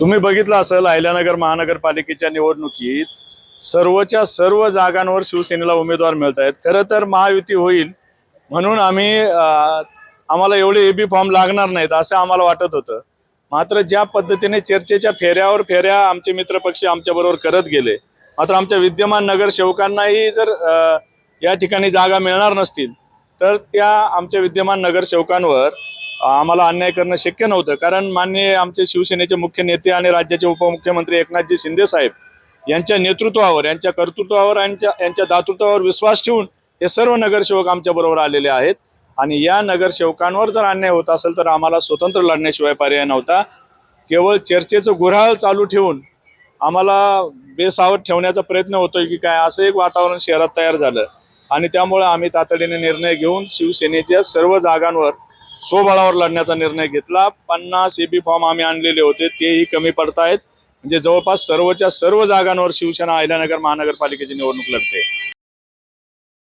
तुम्ही बघितलं असेल अहिल्यानगर महानगरपालिकेच्या निवडणुकीत सर्वच्या सर्व जागांवर शिवसेनेला उमेदवार मिळत आहेत खरं तर महायुती होईल म्हणून आम्ही आम्हाला एवढे एबी फॉर्म लागणार नाहीत असं आम्हाला वाटत होतं. मात्र ज्या पद्धतीने चर्चेच्या फेऱ्यावर फेऱ्या आमचे मित्रपक्ष आमच्याबरोबर करत गेले मात्र आमच्या विद्यमान नगरसेवकांनाही जर या ठिकाणी जागा मिळणार नसतील तर त्या आमच्या विद्यमान नगरसेवकांवर आम्हाला अन्याय करणं शक्य नव्हतं. कारण मान्य आमचे शिवसेनेचे मुख्य नेते आणि राज्याचे उपमुख्यमंत्री एकनाथजी शिंदे साहेब यांच्या नेतृत्वावर यांच्या कर्तृत्वावर यांच्या यांच्या दातृत्वावर विश्वास ठेवून हे सर्व नगरसेवक आमच्या बरोबर आलेले आहेत. आणि या नगरसेवकांवर जर अन्याय होत असेल तर आम्हाला स्वतंत्र लढण्याशिवाय पर्याय नव्हता. केवळ चर्चेचं गुऱ्हाळ चालू ठेवून आम्हाला बेसावध ठेवण्याचा प्रयत्न होतोय की काय असं एक वातावरण शहरात तयार झालं. आणि त्यामुळे आम्ही तातडीने निर्णय घेऊन शिवसेनेच्या सर्व जागांवर स्वबळावर लढण्याचा निर्णय घेतला. पन्नास एबी फॉर्म आम्ही आणलेले होते. तेही कमी पडतायत. म्हणजे जवळपास सर्वच्या सर्व जागांवर शिवसेना अहिल्यानगर महानगरपालिकेची निवडणूक लढते.